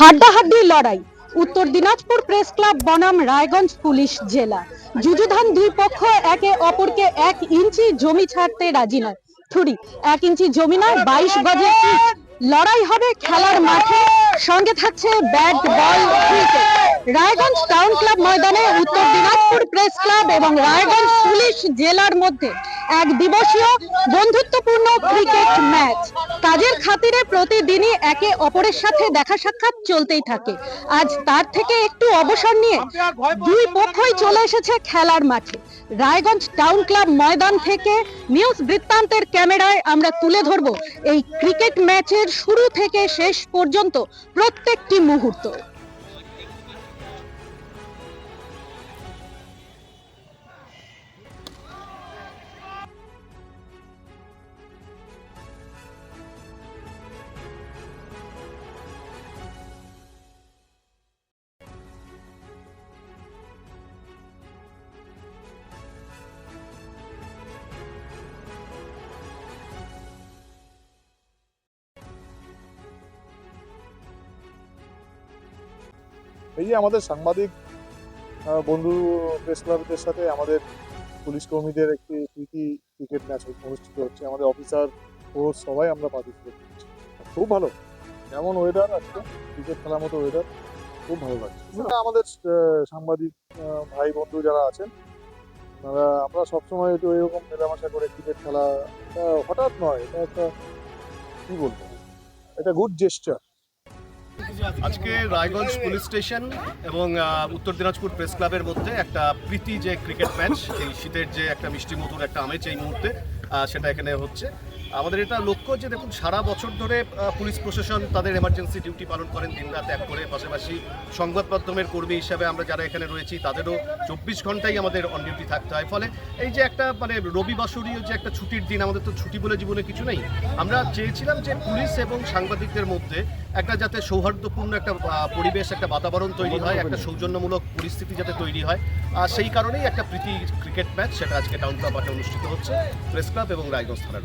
হাড্ডাহাড্ডি লড়াই। উত্তর দিনাজপুর প্রেস ক্লাব, বনাম, রায়গঞ্জ পুলিশ, জেলা। যুযুধান দুই পক্ষ একে অপরকে এক ইঞ্চি জমি ছাড়তে রাজি নয়। থুরি এক ইঞ্চি জমি নয়, বাইশ পিচ লড়াই হবে খেলার মাঠে? সঙ্গে থাকছে bat, ball Raiganj town club ময়দানে উত্তর দিনাজপুর প্রেস ক্লাব এবং রায়গঞ্জ পুলিশ জেলার মধ্যে এক দিবসীয় বন্ধুত্বপূর্ণ ক্রিকেট ম্যাচ। কাজের খাতিরে প্রতিদিনই একে অপরের সাথে দেখা সাক্ষাৎ চলতেই থাকে। আজ তার থেকে একটু অবসর নিয়ে দুই পক্ষই চলে এসেছে খেলার মাঠে। রায়গঞ্জ টাউন ক্লাব ময়দান থেকে নিউজ বৃত্তান্তের ক্যামেরায় আমরা তুলে ধরব এই ক্রিকেট ম্যাচের শুরু থেকে শেষ পর্যন্ত প্রত্যেকটি মুহূর্ত। এই যে আমাদের সাংবাদিক বন্ধু প্রেস ক্লাবদের সাথে আমাদের পুলিশ কর্মীদের একটি প্রীতি ক্রিকেট ম্যাচ অনুষ্ঠিত হচ্ছে, আমাদের অফিসার ফোর্স সবাই আমরা পার্টিসিপেট করছি। খুব ভালো। যেমন ওয়েদার আজকে? ক্রিকেট খেলার মতো ওয়েদার খুব ভালো লাগছে। আমাদের সাংবাদিক ভাই বন্ধু যারা আছেন, তারা, আমরা সবসময় একটু এরকম মেলামেশা করে ক্রিকেট খেলা হঠাৎ নয়, এটা একটা, কি বলব? এটা গুড জেস্টার আজকে রায়গঞ্জ পুলিশ স্টেশন এবং উত্তর দিনাজপুর প্রেস ক্লাবের মধ্যে একটা প্রীতি যে ক্রিকেট ম্যাচ, এই শীতের যে একটা মিষ্টি মধুর একটা আমেজ এই মুহূর্তে সেটা এখানে হচ্ছে। আমাদের এটা লক্ষ্য যে দেখুন, সারা বছর ধরে পুলিশ প্রশাসন তাদের এমার্জেন্সি ডিউটি পালন করেন দিনরাত এক করে। পাশাপাশি সংবাদ মাধ্যমের কর্মী হিসাবে আমরা যারা এখানে রয়েছি, তাদেরও চব্বিশ ঘন্টাই আমাদের অন ডিউটি থাকতে হয়। ফলে এই যে একটা মানে রবিবাসরীয় যে একটা ছুটির দিন, আমাদের তো ছুটি বলে জীবনে কিছু নেই। আমরা চেয়েছিলাম যে পুলিশ এবং সাংবাদিকদের মধ্যে একটা যাতে সৌহার্দ্যপূর্ণ একটা পরিবেশ একটা বাতাবরণ তৈরি হয় একটা সৌজন্যমূলক পরিস্থিতি যাতে তৈরি হয়। আর সেই কারণেই একটা প্রীতি ক্রিকেট ম্যাচ সেটা আজকে টাউন ক্লাব অনুষ্ঠিত হচ্ছে প্রেস ক্লাব এবং রায়গঞ্জ থানার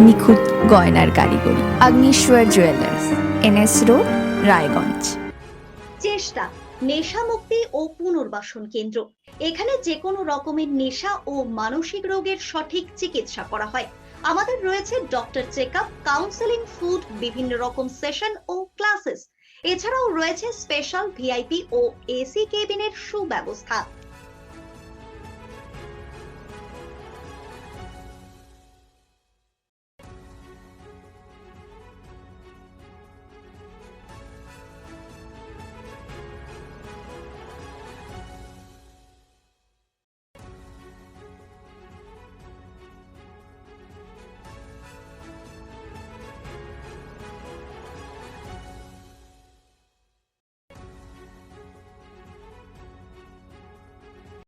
নিখুঁত গয়নার কারিগরি। Agneshwar jewellers NS road, Raiganj. চেষ্টা নেশা মুক্তি ও পুনর্বাসন কেন্দ্র। এখানে যে কোনো রকমের নেশা ও মানসিক রোগের সঠিক চিকিৎসা করা হয়। আমাদের রয়েছে doctor check up counselling food বিভিন্ন রকম সেশন ও ক্লাসেস এছাড়াও রয়েছে স্পেশাল ভিআইপি ও এসি কেবিনের সুব্যবস্থা।